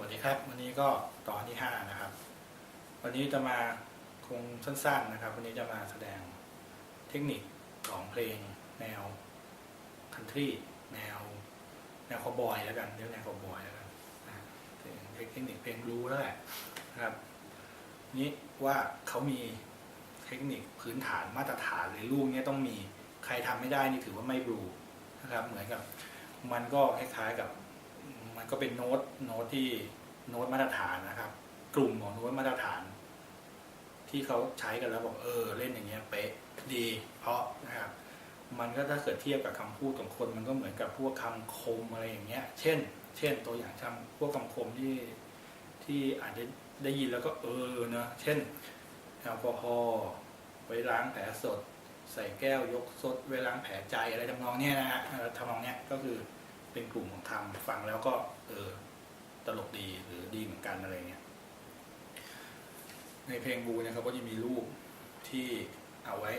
วัสดีครับ วันนี้ก็ตอนที่ห้านะครับ วันนี้จะมาคงสั้นๆนะครับ วันนี้จะมาแสดงเทคนิคของเพลงแนวคันทรีแนว แนวคาวบอยแล้วกันเรียกแนวคาวบอยแล้วกันเทคนิคเพลงบลูแล้วแหละนะครับ นี้ว่าเขามีเทคนิคพื้นฐานมาตรฐานเลยลูกเนี้ยต้องมีใครทำไม่ได้นี่ถือว่าไม่บลูนะครับ เหมือนกับมันก็คล้ายๆกับ มันก็เป็นโน้ตโน้ตที่โน้ตมาตรฐานนะครับ กลุ่มของโน้ตมาตรฐาน ที่เขาใช้กันแล้วบอกเออเล่นอย่างเงี้ยเป๊ะดี เพราะนะครับ มันก็ถ้าเกิดเทียบกับคำพูดของคน มันก็เหมือนกับพวกคำคมอะไรอย่างเงี้ย เช่น เช่นตัวอย่างคำพวกคำคมที่ที่อาจจะได้ยินแล้วก็เออเนะเช่นแอลกอฮอล์ไว้ล้างแผลสด ใส่แก้วยกสดไว้ล้างแผลใจอะไรทำนองเนี้ยนะฮะทำนองเนี้ยก็คือ เป็นกลุ่มของคำฟังแล้วก็เออตลกดีหรือดีเหมือนกันอะไรเงี้ยในเพลงบูเนี่ยเขาก็จะมีรูปที่เอาไว้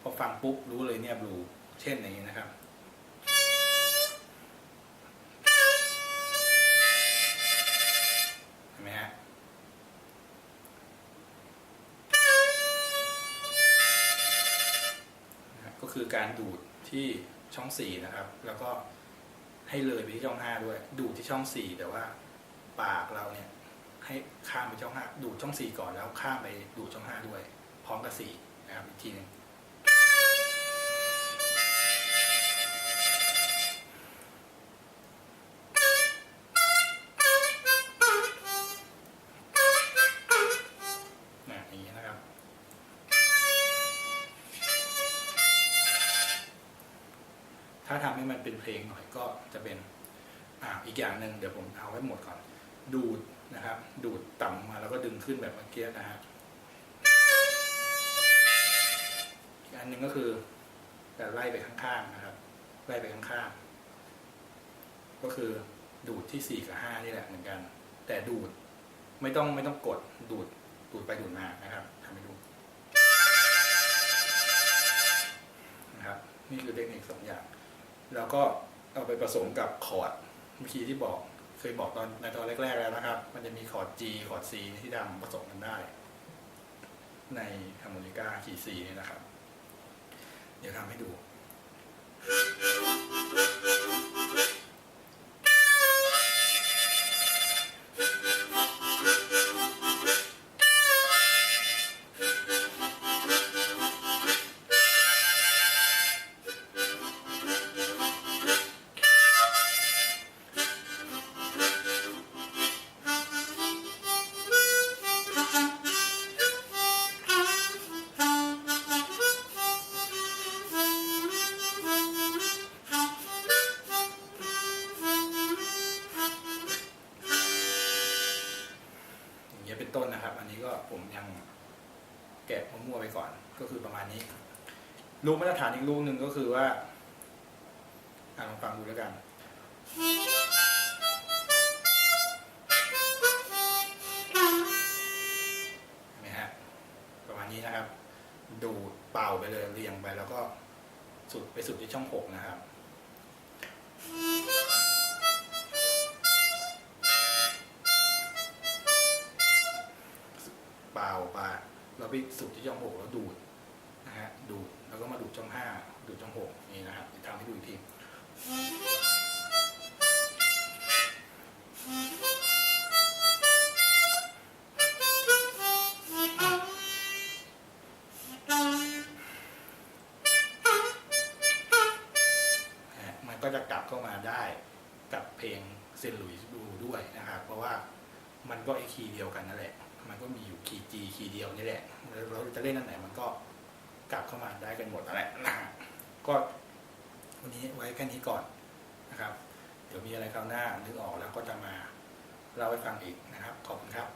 พอฟังปุ๊บรู้เลยเนี่ยบูเช่นอย่างนี้นะครับเห็นไหมฮะนะครับก็คือการดูดที่ช่องสี่นะครับ แล้วก็ ให้เลยไปที่ช่องห้าด้วย ดูดที่ช่องสี่แต่ว่า ปากเราเนี่ย ให้ข้ามไปช่องห้าดูดช่องสี่ก่อนแล้วข้ามไปดูดช่องห้าด้วย พร้อมกับสี่นะครับอีกทีหนึ่งาทำให้มันเป็นเพลงหน่อยก็จะเป็นอ่าอีกอย่างหนึ่งเดี๋ยวผมเอาไว้หมดก่อน ดูดนะครับ ดูดต่ำมาแล้วก็ดึงขึ้นแบบเมื่อกี้นะฮะอีกอันหนึ่งก็คือการไล่ไปข้างๆนะครับ ไล่ไปข้างๆ ก็คือดูดที่สี่กับห้านี่แหละเหมือนกัน แต่ดูดไม่ต้องไม่ต้องกดดูดดูดไปดูดมานะครับทำให้ดูนะครับ นี่คือเทคนิคสองอย่าง แล้วก็เอาไปผสมกับคอร์ดเมื่อกี้ที่บอกเคยบอกตอนในตอนแรกๆแล้วนะครับ มันจะมีคอร์ด G คอร์ด C ที่ดำผสมกันได้ ในฮาร์โมนิกาคีย์ C นี่นะครับ เดี๋ยวทำให้ดูี้ยเป็นต้นนะครับ อันนี้ก็ผมยังแกะมั่วๆไปก่อน ก็คือประมาณนี้ ลูกมาตรฐานอีกลูกหนึ่งก็คือว่าอะลองฟังดูแล้วกันเห็นไหมฮะประมาณนี้นะครับ ดูเป่าไปเลยเรียงไปแล้วก็สุดไปสุดที่ช่องหกนะครับ ไปสุดที่ช่องหกแล้วดูดนะฮะดูดแล้วก็มาดูดช่องห้าดูดช่องหกนี่นะครับทำให้ดูอีกทีมันก็จะกลับเข้ามาได้กับเพลงเซนหลุยส์บลูด้วยนะครับ เพราะว่า มันก็ไอคีย์เดียวกันนั่นแหละ มันก็มีอยู่คีย์จีคีย์เดียวนี่แหละแล้วเราจะเล่นอันไหนมันก็กลับเข้ามาได้กันหมดนั่นแหละนะก็วันนี้ไว้แค่นี้ก่อนนะครับ เดี๋ยวมีอะไรคราวหน้านึกออกแล้วก็จะมาเล่าให้ฟังอีกนะครับ ขอบคุณครับ